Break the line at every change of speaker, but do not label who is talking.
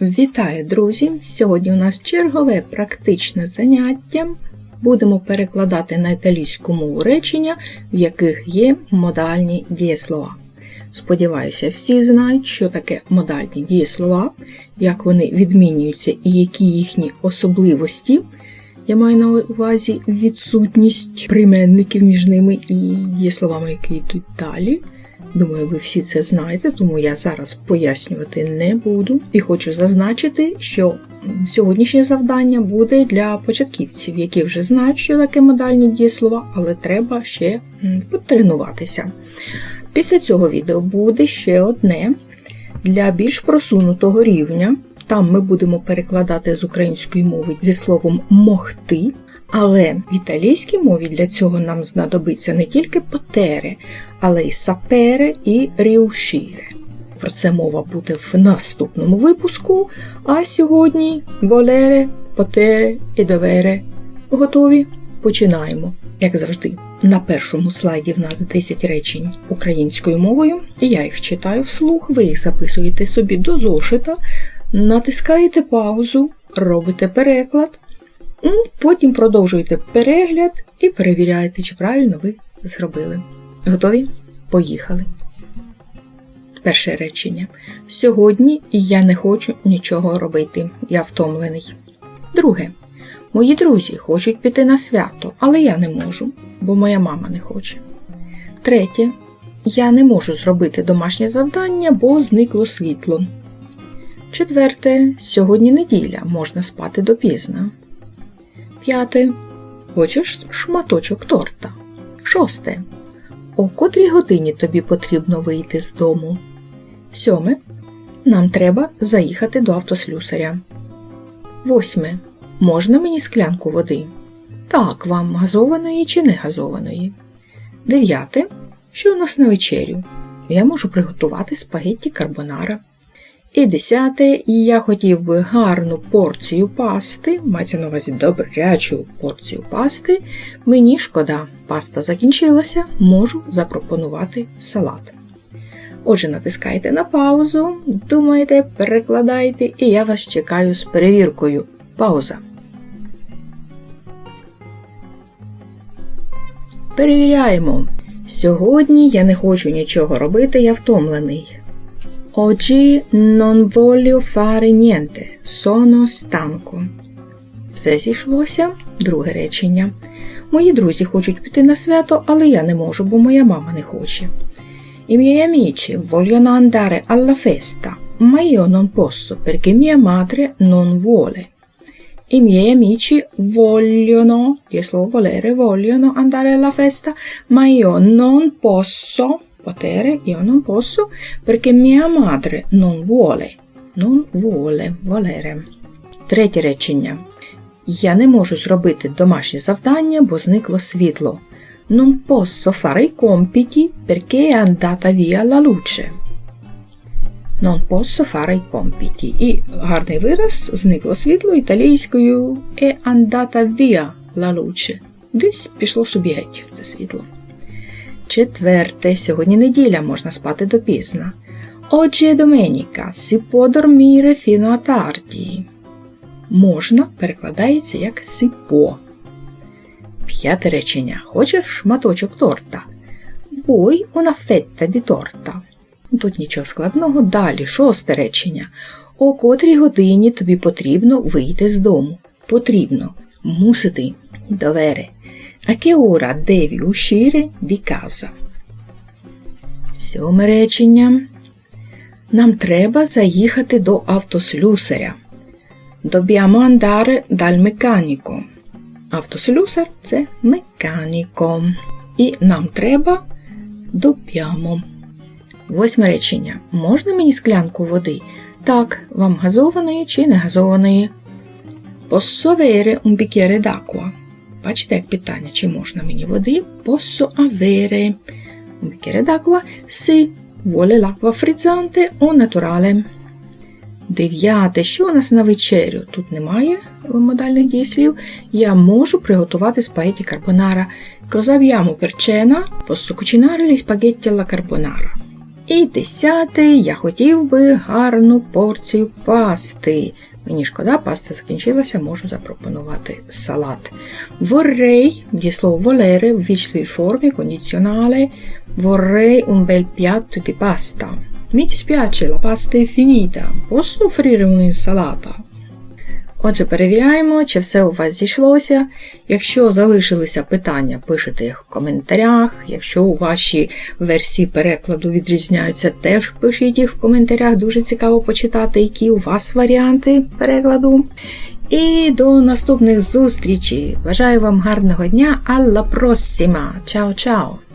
Вітаю, друзі! Сьогодні у нас чергове практичне заняття. Будемо перекладати на італійську мову речення, в яких є модальні дієслова. Сподіваюся, всі знають, що таке модальні дієслова, як вони відмінюються і які їхні особливості. Я маю на увазі відсутність прийменників між ними і дієсловами, які йдуть далі. Думаю, ви всі це знаєте, тому я зараз пояснювати не буду. І хочу зазначити, що сьогоднішнє завдання буде для початківців, які вже знають, що таке модальні дієслова, але треба ще потренуватися. Після цього відео буде ще одне для більш просунутого рівня. Там ми будемо перекладати з української мови зі словом могти. Але в італійській мові для цього нам знадобиться не тільки потере, але й сапере і ріушіре. Про це мова буде в наступному випуску. А сьогодні волере, потере і довере. Готові? Починаємо. Як завжди, на першому слайді в нас 10 речень українською мовою, і я їх читаю вслух, ви їх записуєте собі до зошита, натискаєте паузу, робите переклад. Потім продовжуйте перегляд і перевіряйте, чи правильно ви зробили. Готові? Поїхали. Перше речення. Сьогодні я не хочу нічого робити. Я втомлений. Друге. Мої друзі хочуть піти на свято, але я не можу, бо моя мама не хоче. Третє. Я не можу зробити домашнє завдання, бо зникло світло. Четверте. Сьогодні неділя можна спати допізно. П'яте. Хочеш шматочок торта. Шосте. О котрій годині тобі потрібно вийти з дому. Сьоме. Нам треба заїхати до автослюсаря. Восьме. Можна мені склянку води? Так, вам газованої чи не газованої. Дев'яте. Що у нас на вечерю? Я можу приготувати спагетті карбонара. І десяте, і я хотів би гарну порцію пасти, мається на увазі добрячу порцію пасти. Мені шкода, паста закінчилася, можу запропонувати салат. Отже, натискайте на паузу, думайте, перекладайте, і я вас чекаю з перевіркою. Пауза. Перевіряємо. Сьогодні я не хочу нічого робити, я втомлений. Oggi non voglio fare niente, sono stanco. Все зійшлося. Друге речення. Мої друзі хочуть піти на свято, але я не можу, бо моя мама не хоче. I miei amici vogliono andare alla festa, ma io non posso perché mia madre non vuole. I miei amici vogliono, di слово volere, vogliono andare alla festa, ma io non posso potere, io non posso perché mia madre non vuole. Non vuole, volere. Третє речення. Я не можу зробити домашнє завдання, бо зникло світло. Non posso fare i compiti perché è andata via la luce. Non posso fare i compiti. І гарний вираз зникло світло італійською è andata via la luce. Десь пішло собі геть це світло. Четверте. Сьогодні неділя можна спати допізно. Oggi è domenica, si può dormire. Можна перекладається як può. П'яте речення. Хочеш шматочок торта? Vuoi una fetta di torta? Тут нічого складного. Далі шосте речення. О котрій годині тобі потрібно вийти з дому. Потрібно. Мусити. Довери. A che ora devi uscire di casa? Сьоме речення. Нам треба заїхати до автослюсаря. Dobbiamo andare dal meccanico. Автослюсар це меканіко. І нам треба доб'ямо. Восьме речення. Можна мені склянку води? Так, вам газованої чи не газованої? Posso avere un bicchiere d'acqua? Бачите, як питання, чи можна мені води? Posso avere un bicchiere d'acqua? Sì, vuole l'acqua frizzante o naturale? Дев'яте. Що у нас на вечерю? Тут немає модальних дієслів. Я можу приготувати спагетті карбонара. Per cena? Posso cucinare gli spaghetti alla carbonara. І десятий, я хотів би гарну порцію пасти. Мені шкода, паста закінчилася, можу запропонувати салат. Vorrei, дієслово volere в вічливій формі, кондиціонале, vorrei un bel piatto di pasta. Mi dispiace, la pasta è finita. Posso offrire un'insalata? Отже, перевіряємо, чи все у вас зійшлося. Якщо залишилися питання, пишете їх в коментарях. Якщо у ваші версії перекладу відрізняються, теж пишіть їх в коментарях. Дуже цікаво почитати, які у вас варіанти перекладу. І до наступних зустрічей. Бажаю вам гарного дня. Alla prossima! Чао-чао!